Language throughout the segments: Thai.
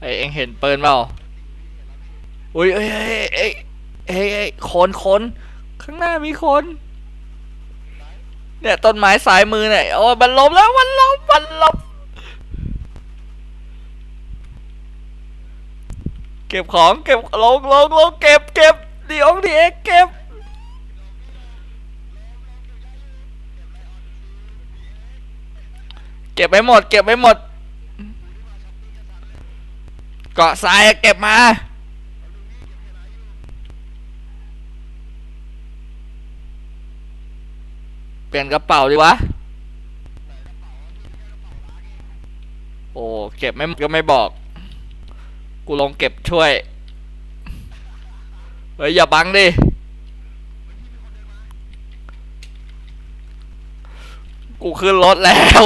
ไอเอ็งเห็นปืนเปล่า อุ้ยเอ้ยเอ้ยเอ้ยเอ้ยเอ้ยคนคนข้างหน้ามีคน เนี่ยต้นไม้ซ้ายมือเนี่ยโอ้ยมันล้มแล้วมันล้มมันล้มเก็บของเก็บลงลงลงเก็บเก็บดีองดีเอ็กเก็บเก็บไปหมด เก็บไปหมด กาะทรายเก็บมาเปลี่ยนกระเป๋าดีวะ โอ้ เก็บไม่ก็ไม่บอก กูลงเก็บช่วย เฮ้ย อย่าบังดิ กูขึ้นรถแล้ว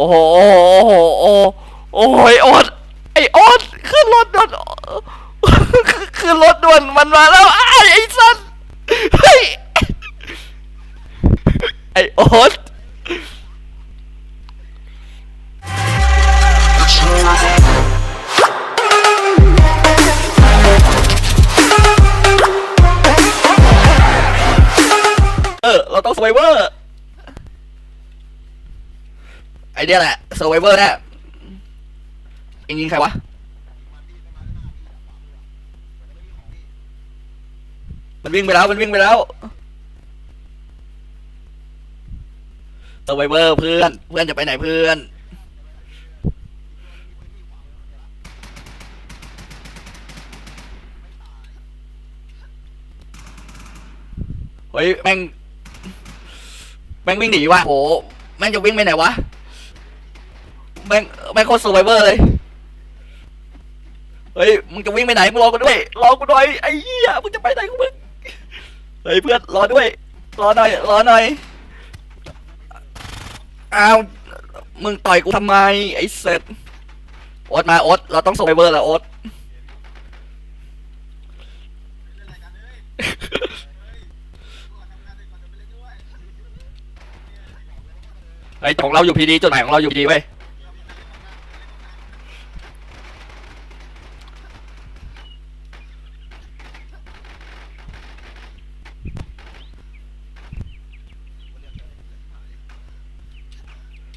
อ้โหโอ้โหโอ้โหโอ้โหไอ้โอ๊ตไอ้อดขึ้นรถด่วนขึ้นรถด่วนมันมาแล้วอ้ไอ้สัสเฮ้ยไอ้อด เดียแหละ s u r v i v o r แน่เองยิงใครวะ มันวิ่งไปแล้ว มันวิ่งไปแล้ว s u r v i v o r เพื่อน เพื่อนจะไปไหนเพื่อนเฮ้ยแม่งแม่งวิ่งหนีว่ะโหแม่งจะวิ่งไปไหนวะ แม่งแม่งโคตร s u r v i v o r เลย เฮ้ย มึงจะวิ่งไปไหนมึงรอกูด้วย รอกูหน่อย ไอ้เหี้ย มึงจะไปไหนของมึง เฮ้ยเพื่อนรอด้วย รอหน่อย รอหน่อย อ้าว มึงต่อยกูทำไม ไอ้เสร็จโอ๊ตมาโอ๊ตเราต้อง s u r v i v o r แล้วโอ๊ตไอ้ของเราอยู่พีดีจุดหมายของเราอยู่พีดีเว้ย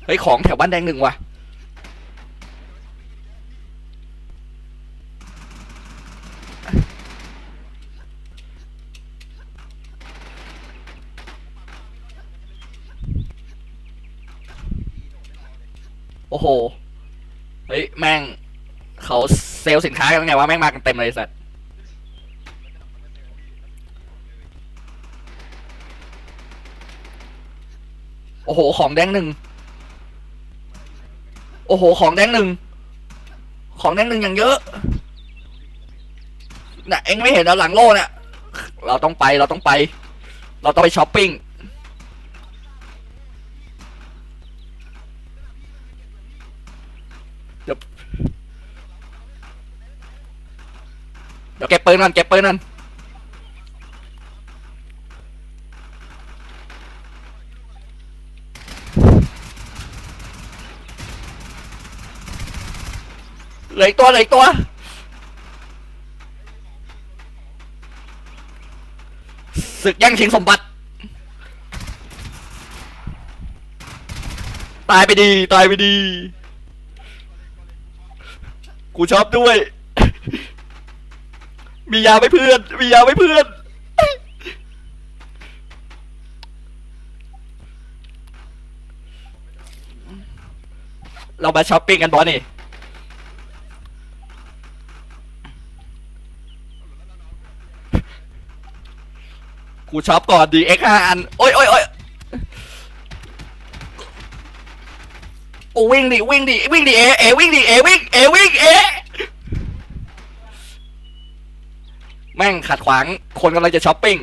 เฮ้ยของแถวบ้านแดงหนึ่งว่ะโอ้โห เฮ้ย แม่ง เขาเซลสินค้ากันไงวะ แม่งมากันเต็มเลยสัตว์โอ้โห ของแดงหนึ่ง อ้โห ของแดงหนึ่ง ของแดงหนึ่งอย่างเยอะ น่ะ เอ็งไม่เห็นเอาหลังโล่เนี่ย เราต้องไป เราต้องไป เราต้องไปช้อปปิ้ง เดี๋ยวเดี๋ยวเก็บปืนก่นเก็บปืนก่น เหลืออีกตัวเหลืออีกตัว ศึกแย่งชิงสมบัติ ตายไปดี ตายไปดี กูชอบด้วย มียาไหม่เพื่อน มียาไหม่เพื่อนเรามาช้อปปิ้งกันบอสนี่ กูช็อปก่อนดีเอ็กห้าอัน โอ้ยโอ้ยโอ้ยกูวิ่งดิวิ่งดิวิ่งดิเอเอวิ่งดิเอวิ่งเอวิ่งเอแม่งขัดขวางคนกำลังจะช้อปปิ้ง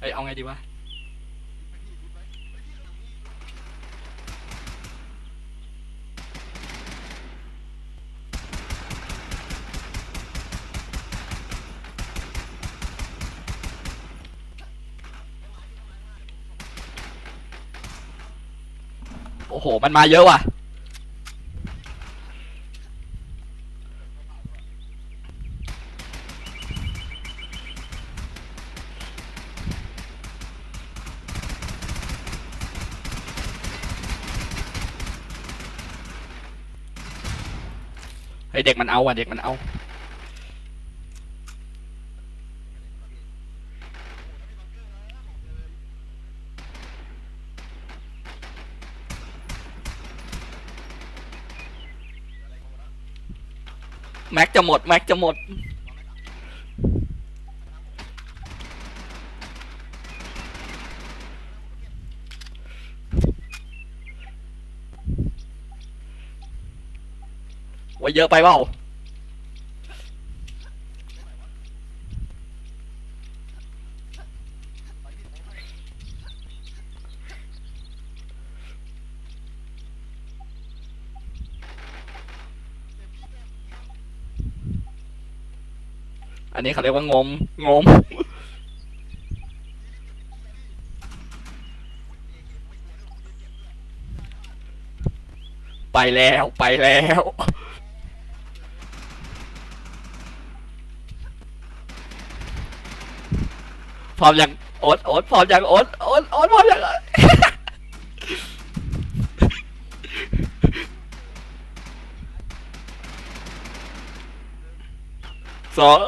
เฮ้ยเอาไงดีวะโอ้โห มันมาเยอะว่ะ เฮ้ยเด็กมันเอาว่ะเด็กมันเอาแม็กจะหมด แม็กจะหมด เยอะไปเปล่าอันนี้เขาเรียกว่างม งม ไปแล้ว ไปแล้ว พร้อมยังโอ๊ตโอ๊ตพร้อมยังโอ๊ตโอ๊ตโอ๊ตพร้อมยังสอง